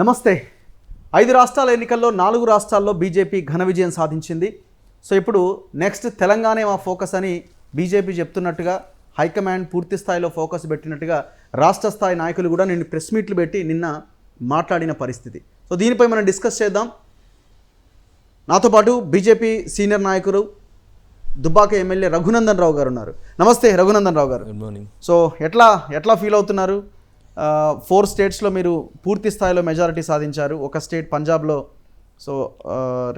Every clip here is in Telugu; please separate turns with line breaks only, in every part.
నమస్తే. ఐదు రాష్ట్రాల ఎన్నికల్లో నాలుగు రాష్ట్రాల్లో బీజేపీ ఘన విజయం సాధించింది. సో ఇప్పుడు నెక్స్ట్ తెలంగాణ మా ఫోకస్ అని బీజేపీ చెప్తున్నట్టుగా హైకమాండ్ పూర్తి స్థాయిలో ఫోకస్ పెట్టినట్టుగా రాష్ట్ర స్థాయి నాయకులు కూడా నిన్ను ప్రెస్ మీట్లు పెట్టి నిన్న మాట్లాడిన పరిస్థితి. సో దీనిపై మనం డిస్కస్ చేద్దాం. నాతో పాటు బీజేపీ సీనియర్ నాయకులు దుబ్బాక ఎమ్మెల్యే రఘునందన్ రావు గారు ఉన్నారు. నమస్తే రఘునందన్ రావు గారు.
గుడ్ మార్నింగ్
సో ఎట్లా ఎట్లా ఫీల్ అవుతున్నారు? ఫోర్ స్టేట్స్లో మీరు పూర్తి స్థాయిలో మెజారిటీ సాధించారు. ఒక స్టేట్ పంజాబ్లో సో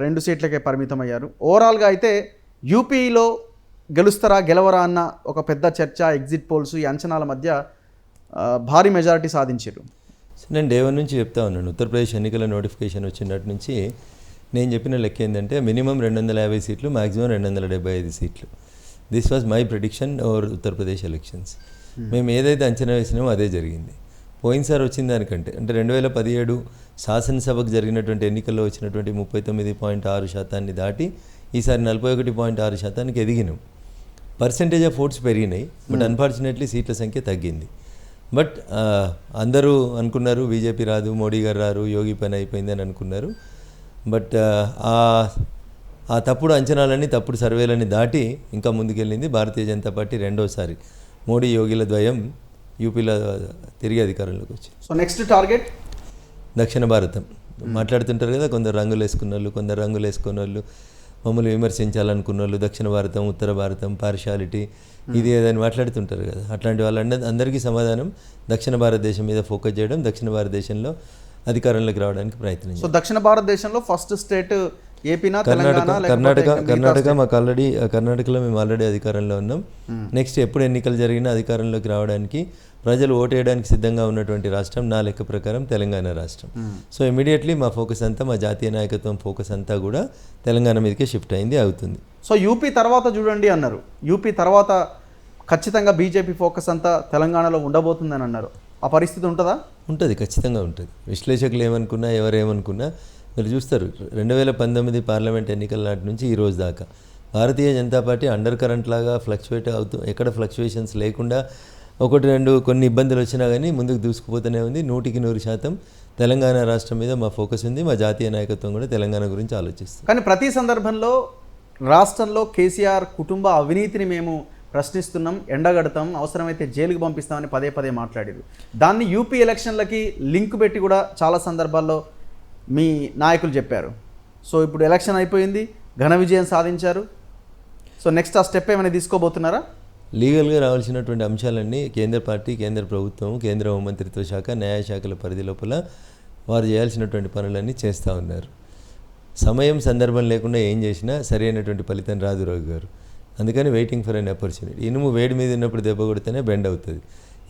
రెండు సీట్లకే పరిమితం అయ్యారు ఓవరాల్గా అయితే యూపీలో గెలుస్తారా గెలవరా అన్న ఒక పెద్ద చర్చ ఎగ్జిట్ పోల్స్ ఈ అంచనాల మధ్య భారీ మెజారిటీ సాధించారు.
నేను డే వన్ నుంచి చెప్తా ఉన్నాను. ఉత్తరప్రదేశ్ ఎన్నికల నోటిఫికేషన్ వచ్చినట్టు నుంచి నేను చెప్పిన లెక్క ఏంటంటే మినిమం రెండు వందల యాభై సీట్లు మాక్సిమం రెండు వందల డెబ్బై ఐదు సీట్లు. This was my prediction over Uttar Pradesh elections మేము ఏదైతే అంచనా వేసినామో అదే జరిగింది. పోయినసారి వచ్చిన దానికంటే అంటే రెండు వేల పదిహేడు శాసనసభకు జరిగినటువంటి ఎన్నికల్లో వచ్చినటువంటి ముప్పై తొమ్మిది పాయింట్ ఆరు శాతాన్ని దాటి ఈసారి నలభై ఒకటి పాయింట్ ఆరు శాతానికి ఎదిగినాం. పర్సంటేజ్ ఆఫ్ ఓట్స్ పెరిగినాయి బట్ అన్ఫార్చునేట్లీ సీట్ల సంఖ్య తగ్గింది. బట్ అందరూ అనుకున్నారు బీజేపీ రాదు మోడీ గారు రారు యోగి పని అయిపోయిందని అనుకున్నారు. బట్ ఆ ఆ తప్పుడు అంచనాలన్నీ తప్పుడు సర్వేలని దాటి ఇంకా ముందుకెళ్ళింది భారతీయ జనతా పార్టీ రెండోసారి. మోడీ యోగిల ద్వయం యూపీలో తిరిగి అధికారంలోకి వచ్చింది
సో నెక్స్ట్ టార్గెట్
దక్షిణ భారతం. మాట్లాడుతుంటారు కదా కొందరు రంగులు వేసుకున్న వాళ్ళు కొందరు రంగులు వేసుకున్న వాళ్ళు మమ్మల్ని విమర్శించాలనుకున్న వాళ్ళు దక్షిణ భారతం ఉత్తర భారతం పార్షాలిటీ ఇది ఏదని మాట్లాడుతుంటారు కదా. అట్లాంటి వాళ్ళందరి అందరికీ సమాధానం దక్షిణ భారతదేశం మీద ఫోకస్ చేయడం దక్షిణ భారతదేశంలో అధికారంలోకి రావడానికి ప్రయత్నం
సో దక్షిణ భారతదేశంలో ఫస్ట్ స్టేట్ ఏపీనా
కర్ణాటక కర్ణాటక కర్ణాటక మాకు ఆల్రెడీ కర్ణాటకలో మేము ఆల్రెడీ అధికారంలో ఉన్నాం. నెక్స్ట్ ఎప్పుడు ఎన్నికలు జరిగినా అధికారంలోకి రావడానికి ప్రజలు ఓటేయడానికి సిద్ధంగా ఉన్నటువంటి రాష్ట్రం నా లెక్క ప్రకారం తెలంగాణ రాష్ట్రం. సో ఇమీడియట్లీ మా ఫోకస్ అంతా మా జాతీయ నాయకత్వం ఫోకస్ అంతా కూడా తెలంగాణ మీదకే షిఫ్ట్ అయింది అవుతుంది.
సో యూపీ తర్వాత చూడండి అన్నారు. యూపీ తర్వాత ఖచ్చితంగా బీజేపీ ఫోకస్ అంతా తెలంగాణలో ఉండబోతుందని అన్నారు. ఆ పరిస్థితి ఉంటుందా?
ఉంటుంది ఖచ్చితంగా ఉంటుంది. విశ్లేషకులు ఏమనుకున్నా ఎవరు ఏమనుకున్నా మీరు చూస్తారు రెండు వేల పంతొమ్మిది పార్లమెంట్ ఎన్నికల నాటి నుంచి ఈ రోజు దాకా. Bharatiya Janata party under current లాగా ఫ్లక్చువేట్ అవుతూ ఎక్కడ ఫ్లక్చువేషన్స్ లేకుండా ఒకటి రెండు కొన్ని ఇబ్బందులు వచ్చినా కానీ ముందుకు దూసుకుపోతూనే ఉంది. నూటికి నూరు శాతం తెలంగాణ రాష్ట్రం మీద మా ఫోకస్ ఉంది. మా జాతీయ నాయకత్వం కూడా తెలంగాణ గురించి ఆలోచిస్తుంది.
కానీ ప్రతి సందర్భంలో రాష్ట్రంలో కేసీఆర్ కుటుంబ అవినీతిని మేము ప్రశ్నిస్తున్నాం ఎండగడతాం అవసరమైతే జైలుకు పంపిస్తామని పదే పదే మాట్లాడారు. దాన్ని యూపీ ఎలక్షన్లకి లింక్ పెట్టి కూడా చాలా సందర్భాల్లో మీ నాయకులు చెప్పారు. సో ఇప్పుడు ఎలక్షన్ అయిపోయింది ఘన విజయం సాధించారు. సో నెక్స్ట్ ఆ స్టెప్ ఏమైనా తీసుకోబోతున్నారా?
లీగల్గా రావాల్సినటువంటి అంశాలన్నీ కేంద్ర పార్టీ కేంద్ర ప్రభుత్వం కేంద్ర హోంమంత్రిత్వ శాఖ న్యాయశాఖల పరిధి లోపల వారు చేయాల్సినటువంటి పనులన్నీ చేస్తూ ఉన్నారు. సమయం సందర్భం లేకుండా ఏం చేసినా సరైనటువంటి ఫలితం రాదు రఘు గారు. అందుకని వెయిటింగ్ ఫర్ అన్ ఆపర్చునిటీ ఇనుము వేడి మీద ఉన్నప్పుడు దెబ్బ కొడితేనే బెండ్ అవుతుంది.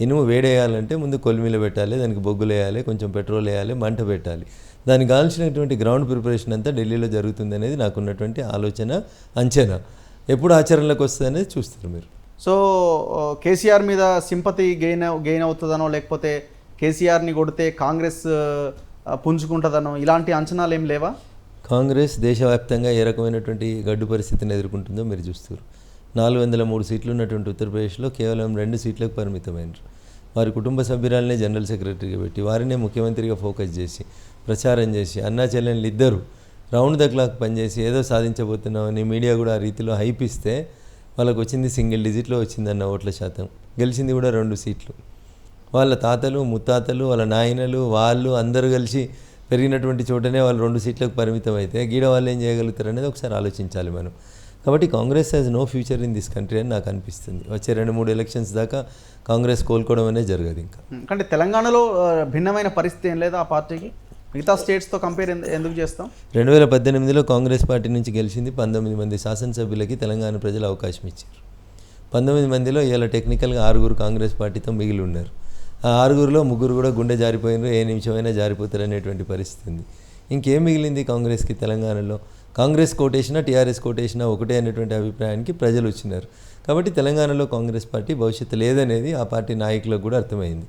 ఇనుము వేడేయాలంటే ముందు కొలిమిలో పెట్టాలి దానికి బొగ్గులు వేయాలి కొంచెం పెట్రోల్ వేయాలి మంట పెట్టాలి. దానికి కావాల్సినటువంటి గ్రౌండ్ ప్రిపరేషన్ అంతా ఢిల్లీలో జరుగుతుంది అనేది నాకున్నటువంటి ఆలోచన అంచనా. ఎప్పుడు ఆచరణలోకి వస్తుంది అనేది చూస్తారు మీరు.
సో కేసీఆర్ మీద సింపతి గెయిన్ గెయిన్ అవుతుందనో లేకపోతే కేసీఆర్ని కొడితే కాంగ్రెస్ పుంజుకుంటుందనో ఇలాంటి అంచనాలు ఏం లేవా?
కాంగ్రెస్ దేశవ్యాప్తంగా ఏ రకమైనటువంటి గడ్డు పరిస్థితిని ఎదుర్కొంటుందో మీరు చూస్తారు. నాలుగు వందల మూడు సీట్లు ఉన్నటువంటి ఉత్తరప్రదేశ్లో కేవలం రెండు సీట్లకు పరిమితమైనరు. వారి కుటుంబ సభ్యురాలనే జనరల్ సెక్రటరీగా పెట్టి వారినే ముఖ్యమంత్రిగా ఫోకస్ చేసి ప్రచారం చేసి అన్నా చెల్లెళ్ళు ఇద్దరు రౌండ్ ద క్లాక్ పనిచేసి ఏదో సాధించబోతున్నామని మీడియా కూడా ఆ రీతిలో హైప్ ఇస్తే వాళ్ళకు వచ్చింది సింగిల్ డిజిట్లో వచ్చిందన్న ఓట్ల శాతం. గెలిచింది కూడా రెండు సీట్లు. వాళ్ళ తాతలు ముత్తాతలు వాళ్ళ నాయనలు వాళ్ళు అందరూ కలిసి పెరిగినటువంటి చోటనే వాళ్ళు రెండు సీట్లకు పరిమితం అయితే గీడ వాళ్ళు ఏం చేయగలుగుతారు అనేది ఒకసారి ఆలోచించాలి మనం. కాబట్టి Congress has no future in this country అని నాకు అనిపిస్తుంది. వచ్చే రెండు మూడు ఎలక్షన్స్ దాకా కాంగ్రెస్ కోలుకోవడం అనేది జరగదు ఇంకా.
అంటే తెలంగాణలో భిన్నమైన పరిస్థితి ఏం లేదా ఆ పార్టీకి? మిగతా స్టేట్స్తో కంపేర్ ఎందుకు చేస్తాం?
రెండు వేల పద్దెనిమిదిలో కాంగ్రెస్ పార్టీ నుంచి గెలిచింది పంతొమ్మిది మంది శాసనసభ్యులకి తెలంగాణ ప్రజలు అవకాశం ఇచ్చారు. పంతొమ్మిది మందిలో ఇలా టెక్నికల్గా ఆరుగురు కాంగ్రెస్ పార్టీతో మిగిలి ఉన్నారు. ఆ ఆరుగురులో ముగ్గురు కూడా గుండె జారిపోయినారు ఏ నిమిషమైనా జారిపోతారు అనేటువంటి పరిస్థితి ఉంది. ఇంకేం మిగిలింది కాంగ్రెస్కి తెలంగాణలో? కాంగ్రెస్ కోటేసినా టీఆర్ఎస్ కోటేసినా ఒకటే అనేటువంటి అభిప్రాయానికి ప్రజలు వచ్చినారు. కాబట్టి తెలంగాణలో కాంగ్రెస్ పార్టీ భవిష్యత్తు లేదనేది ఆ పార్టీ నాయకులకు కూడా అర్థమైంది.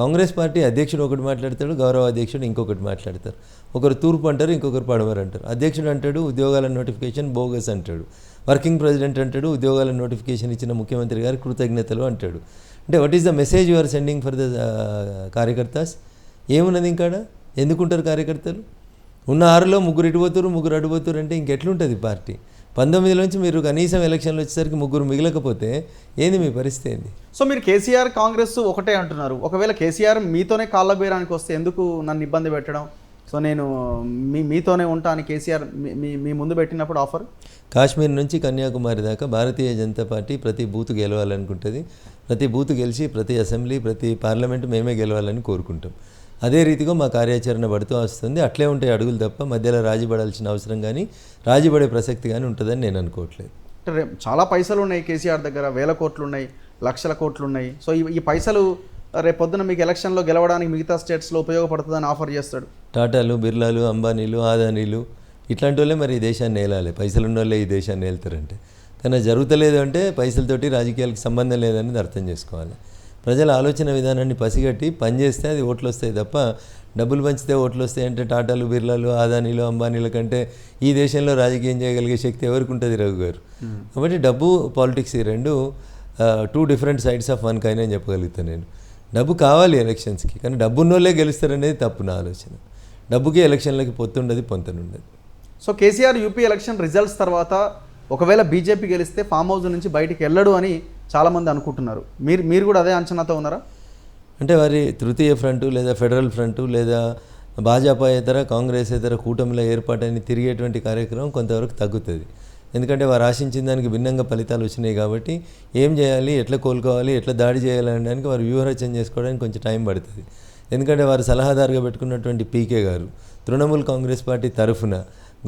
కాంగ్రెస్ పార్టీ అధ్యక్షుడు ఒకటి మాట్లాడతాడు గౌరవ అధ్యక్షుడు ఇంకొకటి మాట్లాడతారు. ఒకరు తూర్పు అంటారు ఇంకొకరు పడమరు అంటారు. అధ్యక్షుడు అంటాడు ఉద్యోగాల నోటిఫికేషన్ బోగస్ అంటాడు. వర్కింగ్ ప్రెసిడెంట్ అంటాడు ఉద్యోగాల నోటిఫికేషన్ ఇచ్చిన ముఖ్యమంత్రి గారి కృతజ్ఞతలు అంటాడు. అంటే what is the message you are sending for the కార్యకర్తాస్? ఏమున్నది ఇంకా ఎందుకుంటారు కార్యకర్తలు? ఉన్న ఆరులో ముగ్గురు ఇటుపోతారు ముగ్గురు అడుగుతారు అంటే ఇంకెట్లుంటుంది పార్టీ? పంతొమ్మిదిలోంచి మీరు కనీసం ఎలక్షన్లు వచ్చేసరికి ముగ్గురు మిగలకపోతే ఏంది మీ పరిస్థితి ఏంది?
సో మీరు కేసీఆర్ కాంగ్రెస్ ఒకటే అంటున్నారు. ఒకవేళ కేసీఆర్ మీతోనే కాళ్ళ బేరానికి వస్తే ఎందుకు నన్ను ఇబ్బంది పెట్టడం? సో నేను మీ మీతోనే ఉంటా అని కేసీఆర్ మీ మీ ముందు పెట్టినప్పుడు ఆఫర్?
కాశ్మీర్ నుంచి కన్యాకుమారి దాకా భారతీయ జనతా పార్టీ ప్రతి బూత్ గెలవాలనుకుంటుంది. ప్రతి బూత్ గెలిచి ప్రతి అసెంబ్లీ ప్రతి పార్లమెంట్ మేమే గెలవాలని కోరుకుంటాం. అదే రీతిగా మా కార్యాచరణ పడుతూ వస్తుంది. అట్లే ఉంటాయి అడుగులు తప్ప మధ్యలో రాజీ పడాల్సిన అవసరం కానీ రాజీ పడే ప్రసక్తి కానీ ఉంటుందని నేను అనుకోవట్లేదు.
చాలా పైసలు ఉన్నాయి కేసీఆర్ దగ్గర వేల కోట్లు ఉన్నాయి లక్షల కోట్లు ఉన్నాయి సో ఈ ఈ పైసలు రేపు పొద్దున మీకు ఎలక్షన్లో గెలవడానికి మిగతా స్టేట్స్లో ఉపయోగపడుతుందని ఆఫర్ చేస్తాడు.
టాటాలు బిర్లాలు అంబానీలు ఆదానీలు ఇట్లాంటి వాళ్ళే మరి ఈ దేశాన్ని ఏలాలి పైసలు ఉన్న వాళ్ళే ఈ దేశాన్ని ఏలుతారంటే కానీ జరుగుతలేదు అంటే పైసలతోటి రాజకీయాలకు సంబంధం లేదనేది అర్థం చేసుకోవాలి. ప్రజల ఆలోచన విధానాన్ని పసిగట్టి పనిచేస్తే అది ఓట్లు వస్తాయి తప్ప డబ్బులు పంచితే ఓట్లు వస్తాయి అంటే టాటాలు బిర్లాలు ఆదానీలు అంబానీల కంటే ఈ దేశంలో రాజకీయం చేయగలిగే శక్తి ఎవరికి ఉంటుంది రఘు గారు? కాబట్టి డబ్బు పాలిటిక్స్ ఈ రెండు two different sides of one coin అని చెప్పగలుగుతాను నేను. డబ్బు కావాలి ఎలక్షన్స్కి కానీ డబ్బు ఉన్నోళ్ళే గెలుస్తారనేది తప్పు నా ఆలోచన. డబ్బుకి ఎలక్షన్లకి పొత్తుండదు పొంతనుండదు.
So KCR UP election results తర్వాత ఒకవేళ బీజేపీ గెలిస్తే ఫామ్ హౌస్ నుంచి బయటికి వెళ్ళడు అని చాలామంది అనుకుంటున్నారు. మీరు మీరు కూడా అదే అంచనాతో ఉన్నారా?
అంటే వారి తృతీయ ఫ్రంట్ లేదా ఫెడరల్ ఫ్రంట్ లేదా భాజపా ఇతర కాంగ్రెస్ ఇతర కూటమిలో ఏర్పాటని తిరిగేటువంటి కార్యక్రమం కొంతవరకు తగ్గుతుంది. ఎందుకంటే వారు ఆశించిన దానికి భిన్నంగా ఫలితాలు వచ్చినాయి కాబట్టి ఏం చేయాలి ఎట్లా కోలుకోవాలి ఎట్లా దాడి చేయాలి అనడానికి వారు వ్యూహరచన చేసుకోవడానికి కొంచెం టైం పడుతుంది. ఎందుకంటే వారు సలహాదారుగా పెట్టుకున్నటువంటి పీకే గారు తృణమూల్ కాంగ్రెస్ పార్టీ తరఫున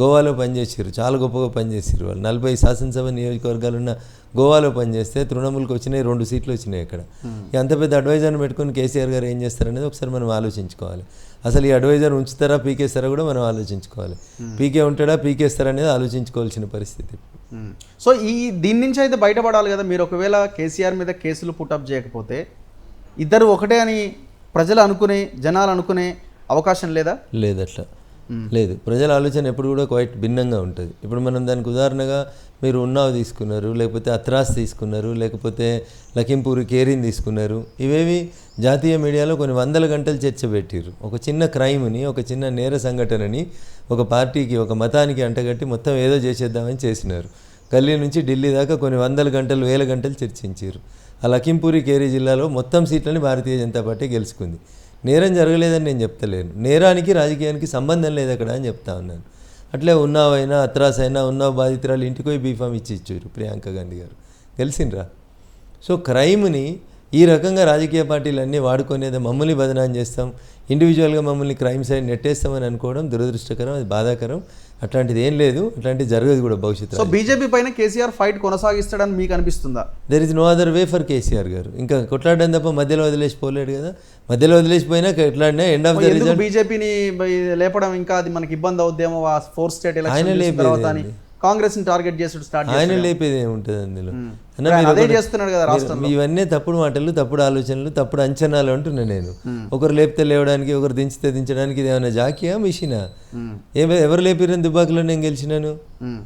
గోవాలో పనిచేసారు చాలా గొప్పగా పనిచేసారు వాళ్ళు. నలభై శాసనసభ నియోజకవర్గాలు ఉన్న గోవాలో పనిచేస్తే తృణమూల్కి వచ్చినాయి రెండు సీట్లు వచ్చినాయి అక్కడ. ఈ అంత పెద్ద అడ్వైజర్ని పెట్టుకుని కేసీఆర్ గారు ఏం చేస్తారనేది ఒకసారి మనం ఆలోచించుకోవాలి. అసలు ఈ అడ్వైజర్ ఉంచుతారా పీకేస్తారా కూడా మనం ఆలోచించుకోవాలి. పీకే ఉంటాడా పీకేస్తారా అనేది ఆలోచించుకోవాల్సిన పరిస్థితి.
సో ఈ దీని నుంచి అయితే బయటపడాలి కదా మీరు ఒకవేళ కేసీఆర్ మీద కేసులు పుటప్ చేయకపోతే ఇద్దరు ఒకటే అని ప్రజలు అనుకునే జనాలు అనుకునే అవకాశం లేదా?
లేదు అట్లా లేదు. ప్రజల ఆలోచన ఎప్పుడు కూడా క్వైట్ భిన్నంగా ఉంటుంది. ఇప్పుడు మనం దానికి ఉదాహరణగా మీరు ఉన్నావ్ తీసుకున్నారు లేకపోతే అత్రాస్ తీసుకున్నారు లేకపోతే లఖింపూర్ కేరీని తీసుకున్నారు. ఇవేవి జాతీయ మీడియాలో కొన్ని వందల గంటలు చర్చ పెట్టారు ఒక చిన్న క్రైమ్ని ఒక చిన్న నేర సంఘటనని ఒక పార్టీకి ఒక మతానికి అంటగట్టి మొత్తం ఏదో చేసేద్దామని చేసినారు. గల్లీ నుంచి ఢిల్లీ దాకా కొన్ని వందల గంటలు వేల గంటలు చర్చించారు ఆ లఖింపూరి కేరీ జిల్లాలో మొత్తం సీట్లని భారతీయ జనతా పార్టీ గెలుచుకుంది. నేరం జరగలేదని నేను చెప్తలేను. నేరానికి రాజకీయానికి సంబంధం లేదు అక్కడ అని చెప్తా ఉన్నాను. అట్లే ఉన్నావైనా అత్రాస్ అయినా ఉన్న బాధితురాలు ఇంటికి పోయి బీఫామ్ ఇచ్చి ఇచ్చారు ప్రియాంక గాంధీ గారు. తెలిసిండ్రా? సో క్రైమ్ని ఈ రకంగా రాజకీయ పార్టీలన్నీ వాడుకునేది మమ్మల్ని బదనాం చేస్తాం. ఇండివిజువల్గా మమ్మల్ని క్రైమ్ సైడ్ నెట్టేస్తామని అనుకోవడం దురదృష్టకరం అది బాధాకరం. అట్లాంటిది ఏం లేదు అట్లాంటిది జరగదు కూడా భవిష్యత్తు
సో బీజేపీ పైన కేసీఆర్ ఫైట్ కొనసాగిస్తాడని మీకు అనిపిస్తుందా?
There is no other way for KCR గారు. ఇంకా కొట్లాడడం తప్ప మధ్యలో వదిలేసిపోలేడు కదా. మధ్యలో వదిలేసిపోయినా ఎట్లాడినా ఎండ్ ఆఫ్ ద రిజల్ట్
బీజేపీని లేపడం ఇంకా అది మనకి ఇబ్బంది అవుద్దేమో ఆ ఫోర్ స్టేట్ ఎలక్షన్ తర్వాత కాంగ్రెస్ని టార్గెట్ చేసుడు స్టార్ట్
ఆయన లేపేది ఏముంటుంది అందులో?
అదే చేస్తున్నాడు కదా
ఇవన్నీ తప్పుడు మాటలు తప్పుడు ఆలోచనలు తప్పుడు అంచనాలు అంటున్నా నేను. ఒకరు లేపితే లేవడానికి ఒకరు దించితే దించడానికి ఇది ఏమైనా జాకియా మిషనా? ఎవరు లేపిరని దుబాకులో నేను గెలిచినాను?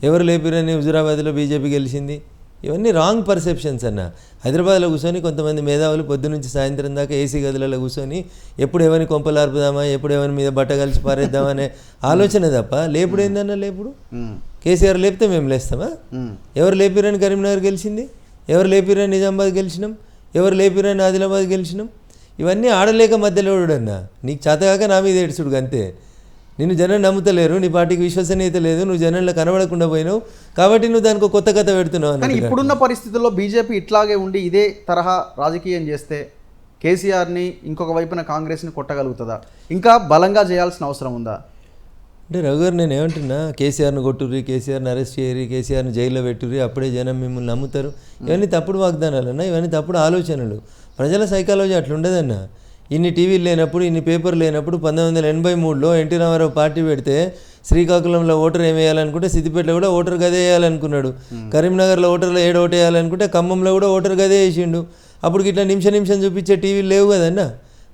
ఎవరు లేపిరని హుజురాబాద్లో బీజేపీ గెలిచింది? ఇవన్నీ రాంగ్ పర్సెప్షన్స్ అన్న. హైదరాబాద్లో కూర్చొని కొంతమంది మేధావులు పొద్దు నుంచి సాయంత్రం దాకా ఏసీ గదులలో కూర్చొని ఎప్పుడు ఎవరిని కొంపలు ఆర్పుదామా ఎప్పుడు ఎవరి మీద బట్ట కలిసి పారేద్దామా అనే ఆలోచన తప్ప లేపుడు ఏందన్న లేపుడు? కేసీఆర్ లేపితే మేము లేస్తామా? ఎవరు లేపిరని కరీంనగర్ గెలిచింది? ఎవరు లేపిరని నిజామాబాద్ గెలిచినాం? ఎవరు లేపిరని ఆదిలాబాద్ గెలిచినాం? ఇవన్నీ ఆడలేక మధ్యలో అన్నా నీకు చేతగాక నా మీద ఏడ్చుడు అంతే నిన్ను జనం నమ్ముతలేరు నీ పార్టీకి విశ్వసనీయత లేదు నువ్వు జనంలో కనబడకుండా పోయినావు. కాబట్టి నువ్వు దానికి ఒక కొత్త కథ పెడుతున్నావు
కానీ
అన్నట్టుగా.
ఇప్పుడున్న పరిస్థితుల్లో బీజేపీ ఇట్లాగే ఉండి ఇదే తరహా రాజకీయం చేస్తే కేసీఆర్ని ఇంకొక వైపున కాంగ్రెస్ని కొట్టగలుగుతుందా? ఇంకా బలంగా చేయాల్సిన అవసరం ఉందా?
అంటే రఘు గారు నేను ఏమంటున్నా కేసీఆర్ను కొట్టుర్రి కేసీఆర్ని అరెస్ట్ చేయరి కేసీఆర్ని జైల్లో పెట్టుర్రి అప్పుడే జనం మిమ్మల్ని నమ్ముతారు. ఇవన్నీ తప్పుడు వాగ్దానాలు అన్న ఇవన్నీ తప్పుడు ఆలోచనలు. ప్రజల సైకాలజీ అట్లుండదన్న. ఇన్ని టీవీలు లేనప్పుడు ఇన్ని పేపర్లు లేనప్పుడు పంతొమ్మిది వందల ఎనభై మూడులో ఎన్టీ రామారావు పార్టీ పెడితే శ్రీకాకుళంలో ఓటర్ ఏం వేయాలనుకుంటే సిద్దిపేటలో కూడా ఓటర్ గదే వేయాలనుకున్నాడు. కరీంనగర్లో ఓటర్లో ఏడు ఓటు వేయాలనుకుంటే ఖమ్మంలో కూడా ఓటర్ గదే వేసిండు. అప్పుడు ఇట్లా నిమిషం నిమిషం చూపించే టీవీలు లేవు కదన్న.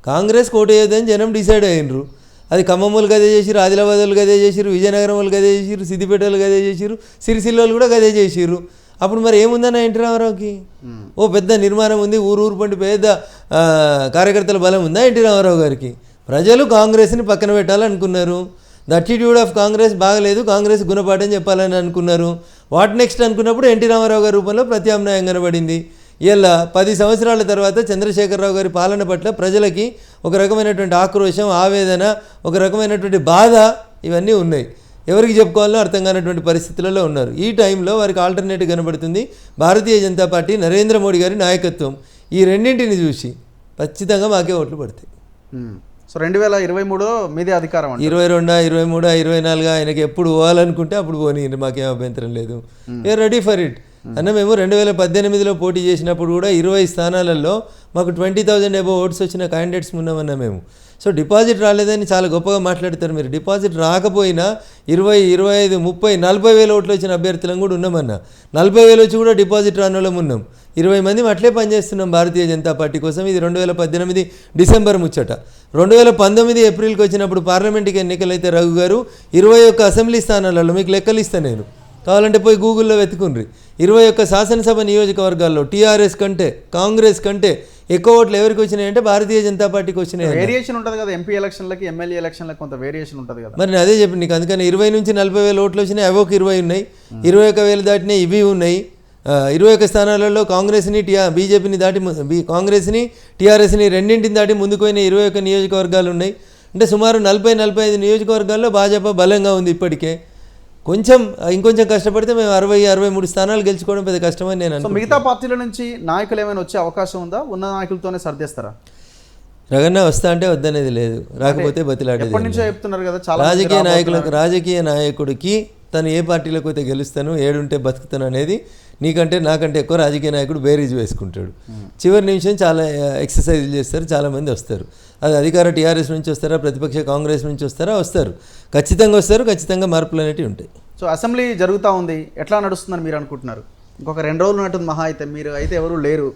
కాంగ్రెస్కి ఓటు వేయదని జనం డిసైడ్ అయినరు అది ఖమ్మం వాళ్ళు గదే చేసిరు ఆదిలాబాద్ వాళ్ళు గదే చేసిరు విజయనగరం వాళ్ళు గదే చేసిరు సిద్దిపేట వాళ్ళు గదే చేసిరు సిరిసిల్ల వాళ్ళు కూడా గదే చేసిరు అప్పుడు మరి ఏముందన్న ఎన్టీ రామారావుకి? ఓ పెద్ద నిర్మాణం ఉంది ఊరు ఊరు పండి పెద్ద కార్యకర్తల బలం ఉందా ఎన్టీ రామారావు గారికి? ప్రజలు కాంగ్రెస్ని పక్కన పెట్టాలనుకున్నారు. ద అటిట్యూడ్ ఆఫ్ కాంగ్రెస్ బాగలేదు కాంగ్రెస్ గుణపాఠం చెప్పాలని అనుకున్నారు. వాట్ నెక్స్ట్ అనుకున్నప్పుడు ఎన్టీ రామారావు గారి రూపంలో ప్రత్యామ్నాయం కనబడింది. ఇలా పది సంవత్సరాల తర్వాత చంద్రశేఖరరావు గారి పాలన పట్ల ప్రజలకి ఒక రకమైనటువంటి ఆక్రోశం ఆవేదన ఒక రకమైనటువంటి బాధ ఇవన్నీ ఉన్నాయి. ఎవరికి చెప్పుకోవాలో అర్థం కానటువంటి పరిస్థితులలో ఉన్నారు. ఈ టైంలో వారికి ఆల్టర్నేటివ్ కనబడుతుంది. భారతీయ జనతా పార్టీ నరేంద్ర మోడీ గారి నాయకత్వం. ఈ రెండింటిని చూసి ఖచ్చితంగా మాకే ఓట్లు పడతాయి.
సో రెండు వేల ఇరవై మూడులో మీదే అధికారం
ఇరవై రెండా ఇరవై మూడా ఇరవై నాలుగా ఆయనకి ఎప్పుడు పోవాలనుకుంటే అప్పుడు పోనీ మాకేం అభ్యంతరం లేదు. We're ready for it. అన్న మేము రెండు వేల పద్దెనిమిదిలో పోటీ చేసినప్పుడు కూడా ఇరవై స్థానాలలో మాకు ట్వంటీ థౌజండ్ ఎబో ఓట్స్ వచ్చిన క్యాండిడేట్స్ ఉన్నామన్నా మేము. సో డిపాజిట్ రాలేదని చాలా గొప్పగా మాట్లాడతారు మీరు. డిపాజిట్ రాకపోయినా ఇరవై ఇరవై ఐదు ముప్పై నలభై వేల ఓట్లు వచ్చిన అభ్యర్థులం కూడా ఉన్నామన్నా. నలభై వేలు వచ్చి కూడా డిపాజిట్ రాని వాళ్ళం ఉన్నాం. ఇరవై మంది అట్లే పనిచేస్తున్నాం భారతీయ జనతా పార్టీ కోసం. ఇది రెండు వేల పద్దెనిమిది డిసెంబర్ ముచ్చట. రెండు వేల పంతొమ్మిది ఏప్రిల్కి వచ్చినప్పుడు పార్లమెంట్కి ఎన్నికలైతే రఘు గారు ఇరవై ఒక్క అసెంబ్లీ స్థానాలలో మీకు లెక్కలు ఇస్తాను నేను. కావాలంటే పోయి గూగుల్లో వెతుకుండ్రి. ఇరవై ఒక్క శాసనసభ నియోజకవర్గాల్లో టీఆర్ఎస్ కంటే కాంగ్రెస్ కంటే ఎక్కువ ఓట్లు ఎవరికి వచ్చినాయంటే భారతీయ జనతా పార్టీకి వచ్చినాయి
వేరియేషన్ ఉంటుంది కదా ఎంపీ ఎలక్షన్లకి ఎమ్మెల్యే ఎలక్షన్లకి కొంత వేరియేషన్ ఉంటుంది కదా.
మరి నేను అదే చెప్పి నీకు అందుకని ఇరవై నుంచి నలభై వేల ఓట్లు వచ్చినాయి అవి ఒక ఇరవై ఉన్నాయి. ఇరవై ఒక వేలు దాటినాయి ఇవి ఉన్నాయి. ఇరవై ఒక స్థానాలలో కాంగ్రెస్ని టీఆర్ బీజేపీని దాటి కాంగ్రెస్ని టీఆర్ఎస్ని రెండింటిని దాటి ముందుకు పోయిన ఇరవై ఒక నియోజకవర్గాలు ఉన్నాయి. అంటే సుమారు నలభై నలభై ఐదు నియోజకవర్గాల్లో భాజపా బలంగా ఉంది ఇప్పటికే. కొంచెం ఇంకొంచెం కష్టపడితే మేము అరవై అరవై మూడు స్థానాలు గెలుచుకోవడం పెద్ద కష్టమని నేను
మిగతా పార్టీల నుంచి నాయకులు ఏమైనా వచ్చే అవకాశం ఉందా? ఉన్న నాయకులతోనే సర్దేస్తారా?
రగన్న వస్తా అంటే వద్దనేది లేదు. రాకపోతే బతిలాడేది
చెప్తున్నారు కదా చాలా
రాజకీయ. నాయకులకు రాజకీయ నాయకుడికి తను ఏ పార్టీలోకి అయితే గెలుస్తాను ఏడుంటే బతుకుతాను అనేది నీకంటే నాకంటే ఎక్కువ రాజకీయ నాయకుడు బేరీజ్ వేసుకుంటాడు. చివరి నిమిషం చాలా ఎక్సర్సైజ్ చేస్తారు చాలామంది వస్తారు. అది అధికార టీఆర్ఎస్ నుంచి వస్తారా ప్రతిపక్ష కాంగ్రెస్ నుంచి వస్తారా వస్తారు. ఖచ్చితంగా వస్తారు ఖచ్చితంగా మార్పులు అనేవి ఉంటాయి.
సో అసెంబ్లీ జరుగుతూ ఉంది. ఎట్లా నడుస్తుందని మీరు అనుకుంటున్నారు? ఇంకొక రెండు రోజులు ఉన్నట్టుంది మహా అయితే మీరు అయితే ఎవరు లేరు.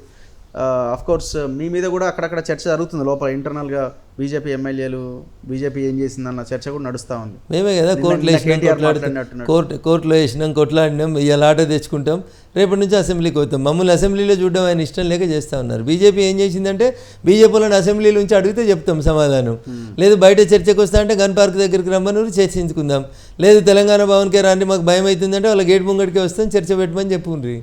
కోర్స్ మీ మీద కూడా అక్కడక్కడ చర్చ జరుగుతుంది. లోపల ఇంటర్నల్గా బీజేపీ ఎమ్మెల్యేలు బీజేపీ ఏం చేసిందన్న చర్చ కూడా నడుస్తూ ఉంది.
మేమే కదా కోర్టులో వేసినాం. కోర్టు కోర్టులో వేసినాం కొట్లాడినాం ఇవాళ ఆట తెచ్చుకుంటాం రేపటి నుంచి అసెంబ్లీకి పోతాం. మమ్మల్ని అసెంబ్లీలో చూడడం ఆయన ఇష్టం లేక చేస్తూ ఉన్నారు. బీజేపీ ఏం చేసిందంటే బీజేపీలను అసెంబ్లీలో నుంచి అడిగితే చెప్తాం సమాధానం. లేదు బయట చర్చకు వస్తా అంటే గన్ పార్క్ దగ్గరికి రమ్మని చర్చించుకుందాం. లేదు తెలంగాణ భవన్కే రాండి మాకు భయం అవుతుందంటే వాళ్ళ గేట్ ముంగడికి వస్తాం చర్చ పెట్టమని చెప్పుకుండ్రి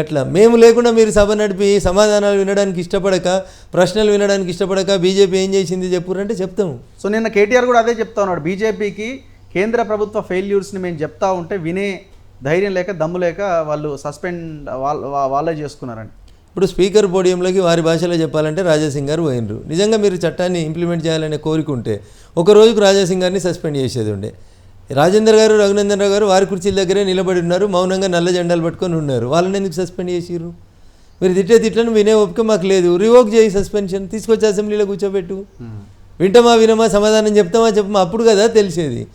అట్లా మేము లేకుండా మీరు సభ నడిపి సమాధానాలు వినడానికి ఇష్టపడక ప్రశ్నలు వినడానికి ఇష్టపడక బీజేపీ ఏం చేసింది చెప్పురంటే చెప్తాము.
సో నిన్న కేటీఆర్ కూడా అదే చెప్తా ఉన్నాడు. బీజేపీకి కేంద్ర ప్రభుత్వ ఫెయిల్యూర్స్ని మేము చెప్తా ఉంటే వినే ధైర్యం లేక దమ్ము లేక వాళ్ళు సస్పెండ్ వాళ్ళ వాళ్ళే చేసుకున్నారండి
ఇప్పుడు స్పీకర్ పోడియంలోకి వారి భాషలో చెప్పాలంటే రాజాసింగ్ గారు పోయినరు. నిజంగా మీరు చట్టాన్ని ఇంప్లిమెంట్ చేయాలనే కోరిక ఉంటే ఒక రోజుకు రాజాసింగ్ గారిని సస్పెండ్ చేసేది ఉండే. రాజేందర్ గారు రఘునందన్ గారు వారి కుర్చీల దగ్గరే నిలబడి ఉన్నారు. మౌనంగా నల్ల జెండాలు పట్టుకొని ఉన్నారు. వాళ్ళని ఎందుకు సస్పెండ్ చేసిర్రు? మీరు తిట్టే తిట్లను వినే ఓపిక మాకు లేదు. రివోక్ చేయి సస్పెన్షన్. తీసుకొచ్చి అసెంబ్లీలో కూర్చోబెట్టు. వింటామా వినమా సమాధానం చెప్తామా చెప్పమా? అప్పుడు కదా తెలిసేది.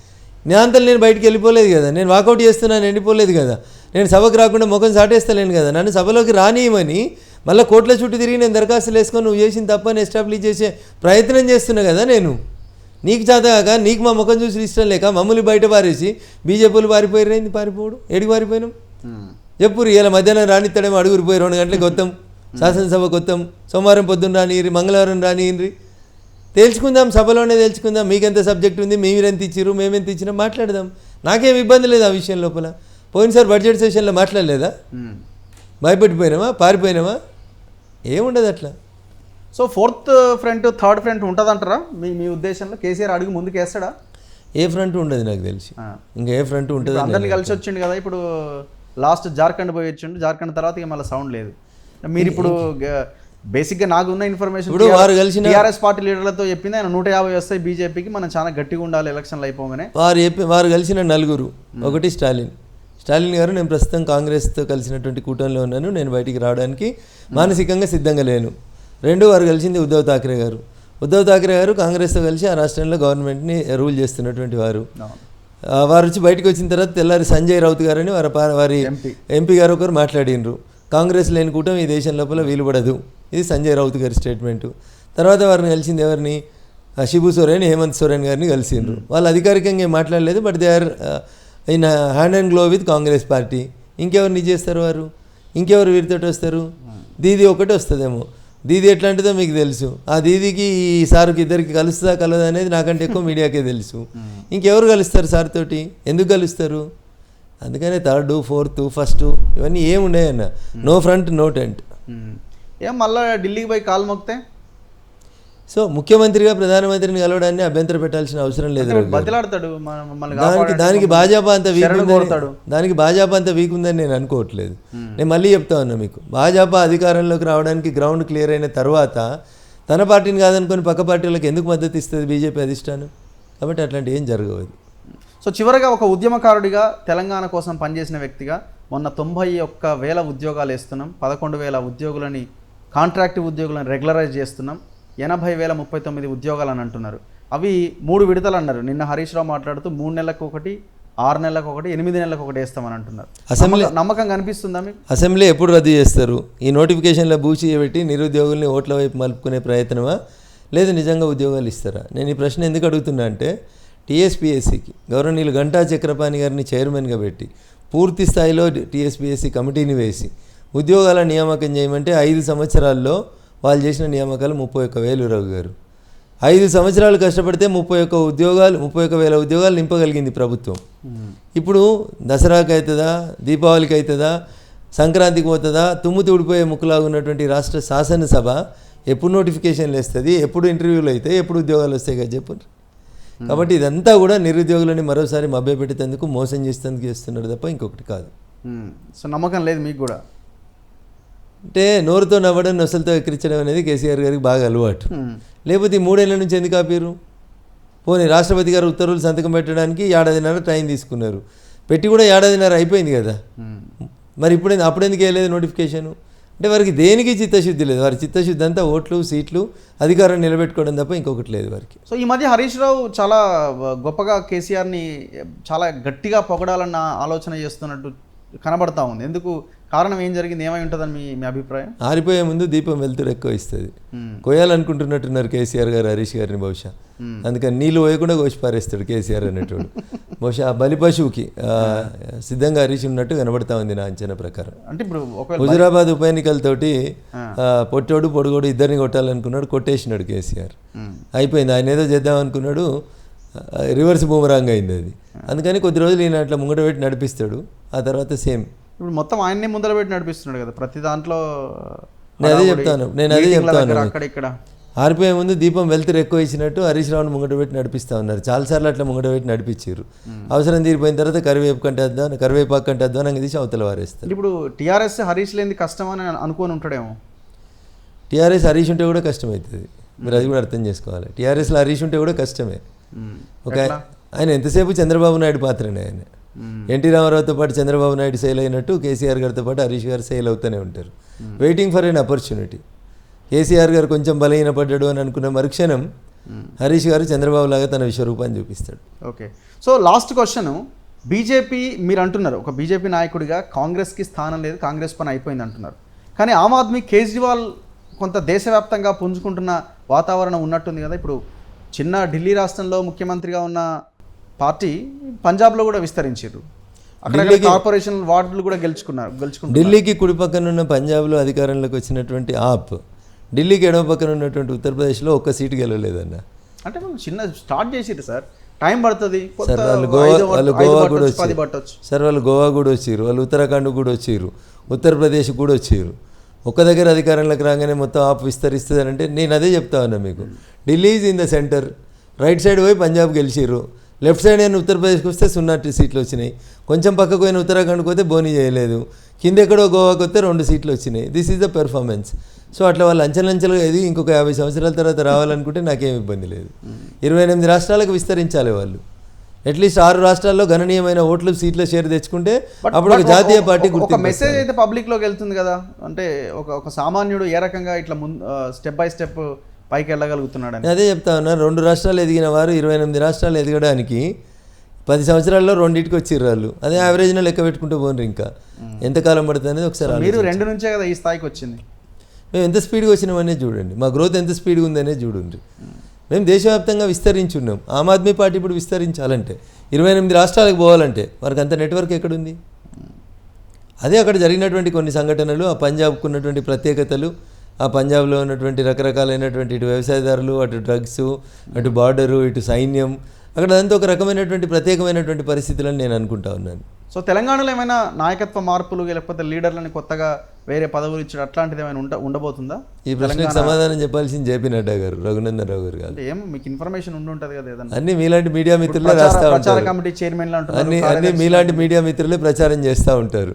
నా అంతలు నేను బయటికి వెళ్ళిపోలేదు కదా. నేను వాకౌట్ చేస్తున్నాను ఎండిపోలేదు కదా. నేను సభకు రాకుండా ముఖం సాటేస్తలేను కదా. నన్ను సభలోకి రానియమని మళ్ళీ కోట్ల చుట్టూ తిరిగి నేను దరఖాస్తులు వేసుకొని నువ్వు చేసిన తప్పని ఎస్టాబ్లిష్ చేసే ప్రయత్నం చేస్తున్నా కదా నేను. నీకు చేతగాక నీకు మా ముఖం చూసి ఇష్టం లేక మమ్మల్ని బయట పారేసి బీజేపీలు పారిపోయారైంది పారిపోవడం? ఏడికి పారిపోయినాం? చెప్పురు ఇలా మధ్యాహ్నం రానిస్తాడేమో అడుగురు పోయి రెండు గంటలకు వస్తాం శాసనసభకు వస్తాం సోమవారం పొద్దున్న రానియ్రి మంగళవారం రానియ్రి తేల్చుకుందాం సభలోనే తేల్చుకుందాం. మీకెంత సబ్జెక్ట్ ఉంది? మీరెంత ఇచ్చిర్రు? మేమెంత ఇచ్చినా? మాట్లాడదాం. నాకేం ఇబ్బంది లేదు ఆ విషయం లోపల. పోయినసారి బడ్జెట్ సెషన్లో మాట్లాడలేదా? భయపెట్టిపోయినామా? పారిపోయినామా? ఏముండదు అట్లా.
So fourth front third front ఉంటుందంటారా? మీ మీ ఉద్దేశంలో? కేసీఆర్ అడుగు ముందుకు వేస్తాడా
ఏ ఫ్రంట్ ఉండదు నాకు తెలిసి. ఇంకా ఏ ఫ్రంట్ ఉంటుంది
అందరిని కలిసి వచ్చిండు కదా ఇప్పుడు లాస్ట్ జార్ఖండ్ పోయి వచ్చిండు. జార్ఖండ్ తర్వాత ఇక మళ్ళీ సౌండ్ లేదు. మీరు ఇప్పుడు బేసిక్గా నాకు ఉన్న ఇన్ఫర్మేషన్
ఇప్పుడు వారు కలిసిన-
టీఆర్ఎస్ పార్టీ లీడర్లతో చెప్పింది ఆయన నూట యాభై వస్తాయి బీజేపీకి మనం చాలా గట్టిగా ఉండాలి ఎలక్షన్లు అయిపోగానే.
వారు చెప్పి వారు కలిసిన నలుగురు ఒకటి స్టాలిన్. స్టాలిన్ గారు నేను ప్రస్తుతం కాంగ్రెస్తో కలిసినటువంటి కూటమిలో ఉన్నాను నేను బయటికి రావడానికి మానసికంగా సిద్ధంగా లేను. రెండు వారు కలిసింది ఉద్ధవ్ థాక్రే గారు. ఉద్ధవ్ థాక్రే గారు కాంగ్రెస్తో కలిసి ఆ రాష్ట్రంలో గవర్నమెంట్ని రూల్ చేస్తున్నటువంటి వారు. వారు వచ్చి బయటకు వచ్చిన తర్వాత తెల్లారి సంజయ్ రౌత్ గారని వారి వారి
ఎంపీ.
ఎంపీ గారు ఒకరు మాట్లాడినరు. కాంగ్రెస్ లేని కూటమి ఈ దేశం లోపల వీలుపడదు. ఇది సంజయ్ రౌత్ గారి స్టేట్మెంటు. తర్వాత వారిని కలిసింది ఎవరిని? శిబు సోరెన్ హేమంత్ సోరెన్ గారిని కలిసిండ్రు. వాళ్ళు అధికారికంగా ఏం మాట్లాడలేదు but they are in hand and glove with Congress party. ఇంకెవరిని చేస్తారు వారు? ఇంకెవరు వీరితోటి వస్తారు? దీది ఒకటి వస్తుందేమో. దీది ఎట్లాంటిదో మీకు తెలుసు. ఆ దీదికి ఈ సార్కి ఇద్దరికి కలుస్తుందా కలదా అనేది నాకంటే ఎక్కువ మీడియాకే తెలుసు. ఇంకెవరు కలుస్తారు సార్ తోటి? ఎందుకు కలుస్తారు? అందుకనే థర్డ్ ఫోర్త్ ఫస్ట్ ఇవన్నీ ఏమున్నాయన్న నో ఫ్రంట్ నో టెంట్.
ఏం మళ్ళా ఢిల్లీకి పోయి కాలు మొక్తే
సో ముఖ్యమంత్రిగా ప్రధానమంత్రిని కలవడాన్ని అభ్యంతరం పెట్టాల్సిన అవసరం లేదు.
బతిలాడతాడు
దానికి దానికి భాజపా అంత వీక్. దానికి భాజపా అంత వీక్ ఉందని నేను అనుకోవట్లేదు. నేను మళ్ళీ చెప్తా ఉన్నా మీకు. భాజపా అధికారంలోకి రావడానికి గ్రౌండ్ క్లియర్ అయిన తర్వాత తన పార్టీని కాదనుకొని పక్క పార్టీలకు ఎందుకు మద్దతు ఇస్తుంది బీజేపీ అధిష్టానం? కాబట్టి అట్లాంటి ఏం జరగదు
సో చివరగా ఒక ఉద్యమకారుడిగా తెలంగాణ కోసం పనిచేసిన వ్యక్తిగా మొన్న తొంభై ఒక్క వేల ఉద్యోగాలు వేస్తున్నాం. పదకొండు వేల ఉద్యోగులని కాంట్రాక్ట్ ఉద్యోగులను రెగ్యులరైజ్ చేస్తున్నాం. ఎనభై వేల ముప్పై తొమ్మిది ఉద్యోగాలు అని అంటున్నారు అవి మూడు విడతలు అన్నారు నిన్న హరీష్ రావు మాట్లాడుతూ మూడు నెలలకు ఒకటి ఆరు నెలలకు ఒకటి ఎనిమిది నెలలకు ఒకటి వేస్తామని అంటున్నారు
అసెంబ్లీ
నమ్మకం- కనిపిస్తుందా మీకు?
అసెంబ్లీ ఎప్పుడు రద్దు చేస్తారు? ఈ నోటిఫికేషన్లో బూచి పెట్టి నిరుద్యోగుల్ని ఓట్ల వైపు మలుపుకునే ప్రయత్నమా? లేదు నిజంగా ఉద్యోగాలు ఇస్తారా? నేను ఈ ప్రశ్న ఎందుకు అడుగుతున్నా అంటే టీఎస్పీఎస్సికి గౌరవనీయులు గంటా చక్రపాణి గారిని చైర్మన్గా పెట్టి పూర్తి స్థాయిలో టీఎస్పీఎస్సి కమిటీని వేసి ఉద్యోగాల నియామకం చేయమంటే ఐదు సంవత్సరాల్లో వాళ్ళు చేసిన నియామకాలు ముప్పై ఒక్క వేలు రఘు గారు. ఐదు సంవత్సరాలు కష్టపడితే ముప్పై ఒక్క ఉద్యోగాలు ముప్పై ఒక్క వేల ఉద్యోగాలు నింపగలిగింది ప్రభుత్వం. ఇప్పుడు దసరాకి అవుతుందా దీపావళికి అవుతుందా సంక్రాంతికి పోతుందా తుమ్ము తుడిపోయే ముక్కులాగా ఉన్నటువంటి రాష్ట్ర శాసనసభ ఎప్పుడు నోటిఫికేషన్లు వేస్తుంది ఎప్పుడు ఇంటర్వ్యూలు అయితే ఎప్పుడు ఉద్యోగాలు వస్తాయి కదా చెప్పండి. కాబట్టి ఇదంతా కూడా నిరుద్యోగులని మరోసారి మభ్యపెట్టేందుకు మోసం చేసేందుకు చేస్తున్నారు తప్ప ఇంకొకటి కాదు.
సో నమ్మకం లేదు మీకు కూడా?
అంటే నోరుతో నవ్వడం నొసలతో ఎక్కిరించడం అనేది కేసీఆర్ గారికి బాగా అలవాటు.
ఉమ్.
లేకపోతే ఈ మూడేళ్ళ నుంచి ఎందుకు ఆపారు? పోనీ రాష్ట్రపతి గారు ఉత్తర్వులు సంతకం పెట్టడానికి ఏడాదిన్నర టైం తీసుకున్నారు. పెట్టి కూడా ఏడాదిన్నర అయిపోయింది కదా.
ఉమ్.
మరి ఇప్పుడు అప్పుడెందుకు వేయలేదు నోటిఫికేషను? అంటే వారికి దేనికి చిత్తశుద్ధి లేదు? వారి చిత్తశుద్ధి అంతా ఓట్లు సీట్లు అధికారం నిలబెట్టుకోవడం తప్ప ఇంకొకటి లేదు వారికి.
సో ఈ మధ్య హరీష్ రావు చాలా గొప్పగా కేసీఆర్ని చాలా గట్టిగా పొగడాలన్న ఆలోచన చేస్తున్నట్టు కనబడతా ఉంది. ఎందుకు కారణం ఏం జరిగింది? ఏమై ఉంటుందని మీ మీ అభిప్రాయం?
ఆరిపోయే ముందు దీపం వెళ్తురు ఎక్కువ ఇస్తుంది.
మ్మ్.
కోయాలనుకుంటున్నట్టున్నారు కేసీఆర్ గారు హరీష్ గారిని బహుశా. అందుకని నీళ్ళు పోయకుండా కోసి పారేస్తాడు కేసీఆర్ అనేటోడు. బహుశా ఆ బలి పశువుకి సిద్ధంగా హరీష్ ఉన్నట్టు కనబడతా ఉంది నా అంచనా ప్రకారం.
అంటే ఇప్పుడు
హుజురాబాద్ ఉప ఎన్నికలతోటి పొట్టోడు పొడుగోడు ఇద్దరిని కొట్టాలనుకున్నాడు కొట్టేసినాడు కేసీఆర్. అయిపోయింది. ఆయన ఏదో చేద్దాం అనుకున్నాడు రివర్స్ బూమరాంగ్ అయింది అది. అందుకని కొద్ది రోజులు ఈయన అట్లా ముంగట పెట్టి నడిపిస్తాడు. ఆ తర్వాత సేమ్.
ఇప్పుడు మొత్తం ఆయన్నే ముందర పెట్టి నడిపిస్తున్నాడు కదా ప్రతి దాంట్లో
నేను అదే చెప్తాను, నేను అదే చెప్తాను.
అక్కడ ఇక్కడ
ఆరిపోయే ముందు దీపం వెళ్తురు ఎక్కువ ఇచ్చినట్టు హరీష్ రావుని ముంగట పెట్టి నడిపిస్తా ఉన్నారు. చాలాసార్లు అట్లా ముంగట పెట్టి నడిపించారు. అవసరం తీరిపోయిన తర్వాత కరివేపు కంటే అద్దాం కరివేపాకు కంటే అద్దాం తీసి అవతల వారేస్తారు.
ఇప్పుడు టీఆర్ఎస్ హరీష్ లేని కష్టం అని అనుకొని ఉంటాడేమో.
టీఆర్ఎస్ హరీష్ ఉంటే కూడా కష్టమవుతుంది మీరు అది కూడా అర్థం చేసుకోవాలి. టీఆర్ఎస్లో హరీష్ ఉంటే కూడా కష్టమే. ఒక ఆయన ఎంతసేపు చంద్రబాబు నాయుడు పాత్రనే ఆయన. ఎన్టీ రామారావుతో పాటు చంద్రబాబు నాయుడు సేల్ అయినట్టు కేసీఆర్ గారితో పాటు హరీష్ గారు సేల్ అవుతూనే ఉంటారు. Waiting for an opportunity KCR గారు కొంచెం బలహీనపడ్డాడు అని అనుకున్న మరుక్షణం హరీష్ గారు చంద్రబాబు లాగా తన విశ్వరూపాన్ని చూపిస్తాడు.
Okay. So last question BJP మీరు అంటున్నారు ఒక బీజేపీ నాయకుడిగా కాంగ్రెస్కి స్థానం లేదు కాంగ్రెస్ పని అయిపోయింది అంటున్నారు. కానీ ఆమ్ ఆద్మీ కేజ్రీవాల్ కొంత దేశవ్యాప్తంగా పుంజుకుంటున్న వాతావరణం ఉన్నట్టుంది కదా. ఇప్పుడు చిన్న ఢిల్లీ రాష్ట్రంలో ముఖ్యమంత్రిగా ఉన్న పార్టీ పంజాబ్లో కూడా విస్తరించారు. అక్కడ కార్పొరేషన్ వార్డులు కూడా గెలుచుకున్నారు గెలుచుకుంటారు
ఢిల్లీకి కుడి పక్కన ఉన్న పంజాబ్లో అధికారంలోకి వచ్చినటువంటి ఆప్ ఢిల్లీకి ఎడమ పక్కన ఉన్నటువంటి ఉత్తరప్రదేశ్లో ఒక్క సీటు గెలవలేదన్న.
అంటే మనం చిన్న స్టార్ట్ చేసిరు సార్. టైం పడుతుంది.
సార్ వాళ్ళు గోవా వాళ్ళు గోవా కూడా వచ్చారు. సార్ వాళ్ళు గోవా కూడా వచ్చారు. వాళ్ళు ఉత్తరాఖండ్ కూడా వచ్చారు. ఉత్తరప్రదేశ్ కూడా వచ్చారు. ఒక్క దగ్గర అధికారంలోకి రాగానే మొత్తం ఆప్ విస్తరిస్తుంది అంటే నేను అదే చెప్తా ఉన్నా మీకు. Delhi is in the centre. Right side పోయి పంజాబ్ గెలిచిర్రు. లెఫ్ట్ సైడ్ అయిన ఉత్తరప్రదేశ్కి వస్తే సున్నా సీట్లు వచ్చినాయి. కొంచెం పక్కకు పోయిన ఉత్తరాఖండ్కి పోతే బోనీ చేయలేదు. కింద ఎక్కడో గోవాకి వస్తే రెండు సీట్లు వచ్చినాయి. This is the performance so అట్లా వాళ్ళు అంచెలంచెలుగా ఇది ఇంకొక యాభై సంవత్సరాల తర్వాత రావాలనుకుంటే నాకేం ఇబ్బంది లేదు. ఇరవై ఎనిమిది రాష్ట్రాలకు విస్తరించాలి వాళ్ళు. అట్లీస్ట్ ఆరు రాష్ట్రాల్లో గణనీయమైన ఓట్లు సీట్ల షేర్ తెచ్చుకుంటే అప్పుడు ఒక జాతీయ పార్టీ గుర్తింపు
మెసేజ్ అయితే పబ్లిక్లోకి వెళ్తుంది కదా. అంటే ఒక ఒక సామాన్యుడు ఏ రకంగా ఇట్లా ముందు స్టెప్ బై స్టెప్ పైకి వెళ్ళగలుగుతున్నాడని.
నేను అదే చెప్తా ఉన్నా రెండు రాష్ట్రాలు ఎదిగిన వారు ఇరవై ఎనిమిది రాష్ట్రాలు ఎదగడానికి పది సంవత్సరాల్లో రెండింటికి వచ్చిర్రు వాళ్ళు. అదే యావరేజ్న లెక్క పెట్టుకుంటూ పోండి ఇంకా. ఎంతకాలం పడుతుంది అనేది ఒకసారి
మీరు. రెండు నుంచే కదా ఈ స్థాయికి వచ్చింది?
మేము ఎంత స్పీడ్గా వచ్చినామనే చూడండి. మా గ్రోత్ ఎంత స్పీడ్గా ఉందనే చూడండి. మేము దేశవ్యాప్తంగా విస్తరించున్నాం. ఆమ్ ఆద్మీ పార్టీ ఇప్పుడు విస్తరించాలంటే ఇరవై ఎనిమిది రాష్ట్రాలకు పోవాలంటే వారికి అంత నెట్వర్క్ ఎక్కడుంది? అదే అక్కడ జరిగినటువంటి కొన్ని సంఘటనలు ఆ పంజాబ్కు ఉన్నటువంటి ప్రత్యేకతలు ఆ పంజాబ్లో ఉన్నటువంటి రకరకాలైనటువంటి ఇటు వ్యవసాయదారులు అటు డ్రగ్స్ అటు బార్డరు ఇటు సైన్యం అక్కడ అంతా ఒక రకమైనటువంటి ప్రత్యేకమైనటువంటి పరిస్థితులని నేను అనుకుంటా ఉన్నాను.
సో తెలంగాణలో ఏమైనా నాయకత్వ మార్పులు లేకపోతే లీడర్లని కొత్తగా వేరే పదవులు ఇచ్చడం అట్లాంటిది ఏమైనా ఉండ ఉండబోతుందా?
ఈ ప్రశ్నకు సమాధానం చెప్పాల్సింది జేపీ నడ్డా గారు రఘునందన్ రావు గారు కాదు.
అంటే ఏం మీకు ఇన్ఫర్మేషన్ ఉండి ఉంటుంది కదా ఏదన్నా?
అన్ని మీలాంటి మీడియా మిత్రులే రాస్తా
ప్రచార కమిటీ చైర్మన్
అన్ని అన్ని మీలాంటి మీడియా మిత్రులే ప్రచారం చేస్తూ ఉంటారు.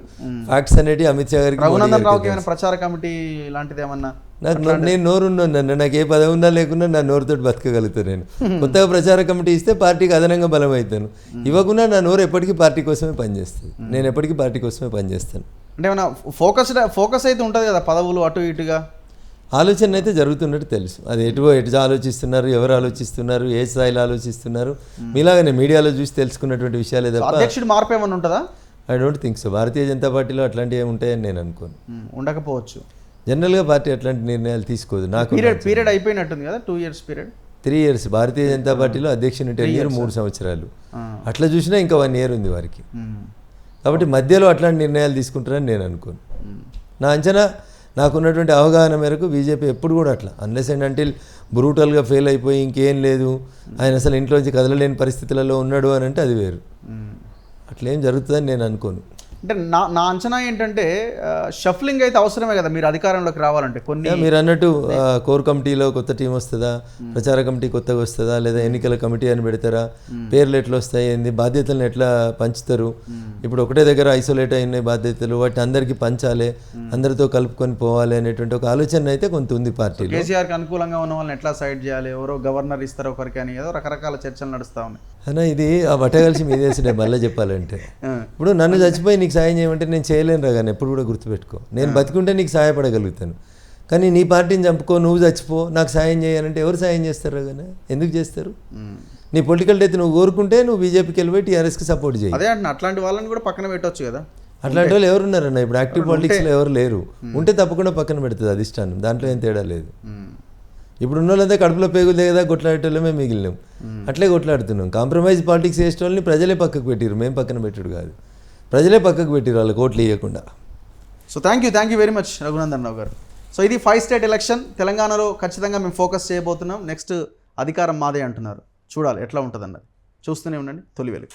ఫ్యాక్ట్స్ అనేటి అమిత్ షా గారికి
రఘునందన్ రావుకి ఏమైనా ప్రచార కమిటీ లాంటిది ఏమన్నా?
నాకు నేను నోరున్నాను నన్ను. నాకు ఏ పదవి ఉన్నా లేకున్నా నా నోరుతో బతకగలుగుతాను నేను. కొత్తగా ప్రచార కమిటీ ఇస్తే పార్టీకి అదనంగా బలం అవుతాను ఇవ్వకుండా నా నోరు ఎప్పటికీ పార్టీ కోసమే పనిచేస్తుంది. నేను ఎప్పటికీ పార్టీ కోసమే పనిచేస్తాను.
అంటే ఏమైనా ఫోకస్ ఫోకస్ అయితే ఉంటుంది కదా పదవులు అటు ఇటుగా?
ఆలోచన అయితే జరుగుతున్నట్టు తెలుసు. అది ఎటు ఎటు ఆలోచిస్తున్నారు ఎవరు ఆలోచిస్తున్నారు ఏ స్థాయిలో ఆలోచిస్తున్నారు. మీలాగానే మీడియాలో చూసి తెలుసుకున్నటువంటి విషయాలే
అధ్యక్షుడు మార్పు ఏమైనా ఉంటుందా?
I don't think so Bharatiya Janata పార్టీలో అట్లాంటివి ఏమి ఉంటాయని నేను అనుకోను.
ఉండకపోవచ్చు.
జనరల్గా పార్టీ అట్లాంటి నిర్ణయాలు తీసుకోదు. నాకు
పీరియడ్ పీరియడ్ అయిపోయినట్టుంది కదా two years period
three years Bharatiya Janata పార్టీలో అధ్యక్షుని టెన్యూర్ మూడు సంవత్సరాలు. అట్లా చూసినా ఇంకా వన్ ఇయర్ ఉంది వారికి. కాబట్టి మధ్యలో అట్లాంటి నిర్ణయాలు తీసుకుంటారని నేను అనుకోను. నా అంచనా నాకున్నటువంటి అవగాహన మేరకు బీజేపీ ఎప్పుడు కూడా అట్లా. అన్లెస్ అండ్ అంటిల్ బ్రూటల్గా ఫెయిల్ అయిపోయి ఇంకేం లేదు ఆయన అసలు ఇంట్లోంచి కదలలేని పరిస్థితులలో ఉన్నాడు అని అంటే అది వేరు. అట్లేం జరుగుతుందని నేను అనుకోను.
అంటే నా నా అంచనా ఏంటంటే షఫ్లింగ్ అయితే అవసరమే కదా మీరు అధికారంలోకి రావాలంటే. కొన్ని
మీరు అన్నట్టు కోర్ కమిటీలో కొత్త టీం వస్తుందా ప్రచార కమిటీ కొత్తగా వస్తుందా లేదా ఎన్నికల కమిటీ అని పెడతారా పేర్లు ఎట్లా వస్తాయి ఏంది బాధ్యతలను ఎట్లా పంచుతారు? ఇప్పుడు ఒకటే దగ్గర ఐసోలేట్ అయిన బాధ్యతలు వాటిని అందరికీ పంచాలి అందరితో కలుపుకొని పోవాలి అనేటువంటి ఒక ఆలోచన అయితే కొంత ఉంది పార్టీలో.
కేసీఆర్కి అనుకూలంగా ఉన్న వాళ్ళని ఎట్లా సైడ్ చేయాలి ఎవరో గవర్నర్ ఇస్తారు ఒకరికి అని ఏదో రకరకాల చర్చలు నడుస్తూ ఉన్నాయి.
అన్నా ఇది ఆ బట్ట కలిసి మీదేసినాయి మళ్ళీ చెప్పాలంటే. ఇప్పుడు నన్ను చచ్చిపోయి నీకు సాయం చేయమంటే నేను చేయలేను రాగానే ఎప్పుడు కూడా గుర్తుపెట్టుకో. నేను బతికుంటే నీకు సహాయపడగలుగుతాను కానీ నీ పార్టీని చంపుకో నువ్వు చచ్చిపో నాకు సాయం చేయాలంటే ఎవరు సాయం చేస్తారు రాగానే ఎందుకు చేస్తారు. నీ పొలిటికల్ డెత్ నువ్వు కోరుకుంటే నువ్వు బీజేపీకి వెళ్ళిపోయి టీఆర్ఎస్కి సపోర్ట్ చేయి.
అదే అంటున్నా అట్లాంటి వాళ్ళని కూడా పక్కన పెట్టొచ్చు కదా.
అట్లాంటి వాళ్ళు ఎవరు ఉన్నారన్న ఇప్పుడు యాక్టివ్ పాలిటిక్స్లో ఎవరు లేరు. ఉంటే తప్పకుండా పక్కన పెడుతుంది అధిష్టానం. దాంట్లో ఏం తేడా లేదు. ఇప్పుడు ఉన్న వాళ్ళంతా కడుపులో పేగులు కదా కొట్లాడేటోళ్ళమే మిగిలినాం. అట్లే కొట్లాడుతున్నాం. కాంప్రమైజ్ పాలిటిక్స్ చేసే వాళ్ళని ప్రజలే పక్కకు పెట్టిరు మేము పక్కన పెట్టుడు కాదు. ప్రజలే పక్కకు పెట్టిరు వాళ్ళకి ఓట్లు ఇవ్వకుండా
so thank you thank you very much Raghunandan Rao గారు. సో ఇది ఫైవ్ స్టేట్ ఎలక్షన్ తెలంగాణలో ఖచ్చితంగా మేము ఫోకస్ చేయబోతున్నాం. నెక్స్ట్ అధికారం మాదే అంటున్నారు. చూడాలి ఎట్లా ఉంటుందన్నది. చూస్తూనే ఉండండి. తొలి వెలుగు